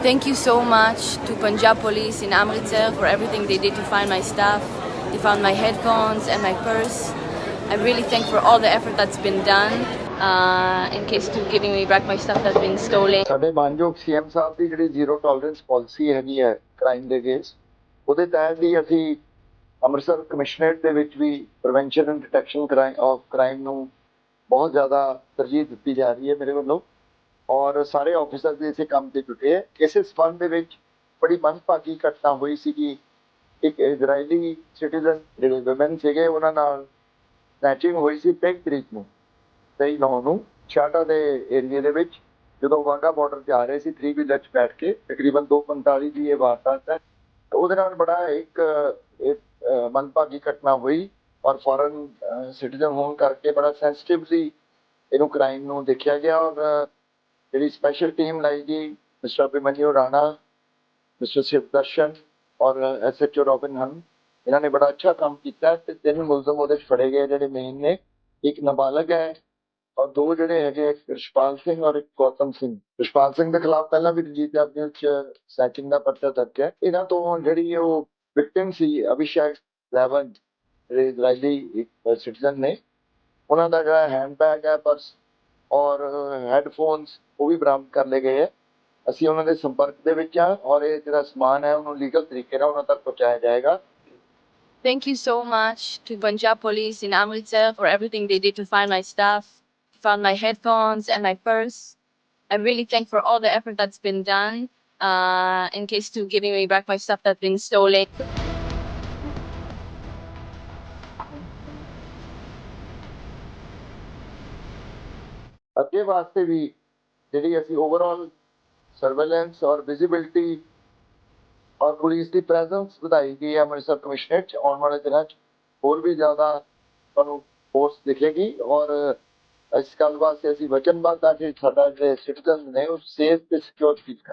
Thank you so much to Punjab Police in Amritsar for everything they did to find my stuff. They found my headphones and my purse. I really thank for all the effort that's been done uh, in case to giving me back my stuff that's been stolen. ਸਾਡੇ ਮਾਨਯੋਗ CM ਸਾਹਿਬ ਦੀ ਜਿਹੜੀ zero tolerance policy ਹੈਗੀ ਹੈ crime ਦੇ against ਉਹਦੇ ਤਹਿਤ ਹੀ ਅਸੀਂ Amritsar commissionerate ਦੇ ਵਿੱਚ ਵੀ prevention and detection crime of crime ਨੂੰ ਬਹੁਤ ਜ਼ਿਆਦਾ ਤਰਜੀਹ ਦਿੱਤੀ ਜਾ ਰਹੀ ਹੈ ਮੇਰੇ ਵੱਲੋਂ ਔਰ ਸਾਰੇ ਆਫੀਸਰ ਵੀ ਇਸੇ ਕੰਮ ਤੇ ਜੁਟੇ। ਹੈ ਇਸੇ ਸੰਬੰਧ ਦੇ ਵਿੱਚ ਬੜੀ ਮੰਦਭਾਗੀ ਘਟਨਾ ਹੋਈ ਸੀ ਕਿ ਇੱਕ ਇਜ਼ਰਾਈਲੀ ਸਿਟੀਜ਼ਨ ਜਿਹੜੇ ਵਮਨ ਸੀਗੇ, ਉਹਨਾਂ ਨਾਲ ਸਨੈਚਿੰਗ ਹੋਈ ਸੀ 3 ਤਰੀਕ ਨੂੰ 23 ਨੌ ਨੂੰ ਛਾਟਾ ਦੇ ਏਰੀਏ ਦੇ ਵਿੱਚ। ਜਦੋਂ ਵਾਗਾ ਬਾਰਡਰ ਤੇ ਆ ਰਹੇ ਸੀ 3 ਵੀਲਰ 'ਚ ਬੈਠ ਕੇ ਤਕਰੀਬਨ 2:45 ਦੀ ਇਹ ਵਾਰਦਾਤ ਹੈ। ਤੇ ਉਹਦੇ ਨਾਲ ਬੜਾ ਇੱਕ ਇੱਕ ਮੰਦਭਾਗੀ ਘਟਨਾ ਹੋਈ ਔਰ ਫੋਰਨ ਸਿਟੀਜ਼ਨ ਹੋਣ ਕਰਕੇ ਬੜਾ ਸੈਂਸਿਟਿਵਲੀ ਇਹਨੂੰ ਕ੍ਰਾਈਮ ਨੂੰ ਦੇਖਿਆ ਗਿਆ ਔਰ ਅਹ, ਸਪੈਸ਼ਲ ਟੀਮ ਲਾਈ ਗਈ ਮਿਸਟਰ ਅਭਿਮਨਿਊ ਰਾਣਾ ਮਿਸਟਰ ਸ਼ਿਵਦਰਸ਼ਨ ਔਰ ਐਸਐਚਓ ਰੋਬਿਨ ਹਨ ਇਹਨਾਂ ਨੇ ਬੜਾ ਅੱਛਾ ਕੰਮ ਕੀਤਾ ਤੇ ਤਿੰਨ ਮੁਲਜ਼ਮ ਉਹਦੇ ਫੜੇ ਗਏ ਜਿਹੜੇ ਮੇਨ ਨੇ। ਇੱਕ ਨਾਬਾਲਗ ਹੈ ਔਰ ਦੋ ਜਿਹੜੇ ਹੈਗੇ ਇੱਕ ਰਿਸ਼ਪਾਲ ਸਿੰਘ ਔਰ ਇੱਕ ਗੌਤਮ ਸਿੰਘ। ਰਿਸ਼ਪਾਲ ਸਿੰਘ ਦੇ ਖਿਲਾਫ ਪਹਿਲਾਂ ਵੀ ਰਣਜੀਤ ਆਪਣੇ ਵਿੱਚ ਸੈਟਿੰਗ ਦਾ ਪਰਚਾ ਦਰਜ ਹੈ। ਇਹਨਾਂ ਤੋਂ ਜਿਹੜੀ ਉਹ ਵਿਕਟਿਮ ਸੀ ਅਭਿਸ਼ੇਕ ਲੈਵਨ ਇਜ਼ਰਾਈਲੀ ਇੱਕ ਸਿਟੀਜ਼ਨ ਨੇ ਉਹਨਾਂ ਦਾ ਜਿਹੜਾ ਹੈਂਡਬੈਗ ਹੈ ਪਰਸ ਔਰ ਹੈੱਡਫੋਨਸ ਉਹ ਵੀ ਬਰਾਮਦ ਕਰ ਲਏ ਗਏ ਹੈ ਅਸੀਂ ਉਹਨਾਂ ਦੇ ਸੰਪਰਕ ਦੇ ਵਿੱਚ ਆ ਔਰ ਇਹ ਜਿਹੜਾ ਸਮਾਨ ਹੈ ਉਹਨੂੰ ਲੀਗਲ ਤਰੀਕੇ ਨਾਲ ਉਹਨਾਂ ਤੱਕ ਪਹੁੰਚਾਇਆ ਜਾਏਗਾ Thank you so much to Punjab Police in Amritsar for everything they did to find my stuff, found my headphones and my purse. I really thank for all the effort that's been done uh, in case to giving me back my stuff that's been stolen. ਅੱਗੇ ਵਾਸਤੇ ਵੀ ਜਿਹੜੀ ਅਸੀਂ overall surveillance ਔਰ visibility ਔਰ police ਦੀ presence ਵਧਾਈ ਗਈ ਹੈ ਅੰਮ੍ਰਿਤਸਰ ਕਮਿਸ਼ਨਰੇਟ 'ਚ, ਆਉਣ ਵਾਲੇ ਦਿਨਾਂ 'ਚ ਹੋਰ ਵੀ ਜ਼ਿਆਦਾ ਤੁਹਾਨੂੰ ਫੋਰਸ ਦਿਖੇਗੀ ਔਰ ਇਸ ਗੱਲ ਵਾਸਤੇ ਅਸੀਂ ਵਚਨਬੱਧ ਹਾਂ ਕਿ ਸਾਡਾ ਜਿਹੜੇ ਸਿਟੀਜ਼ਨ ਨੇ ਉਹ ਸੇਫ ਤੇ ਸਿਕਿਉਰ ਫੀਲ ਕਰਨ।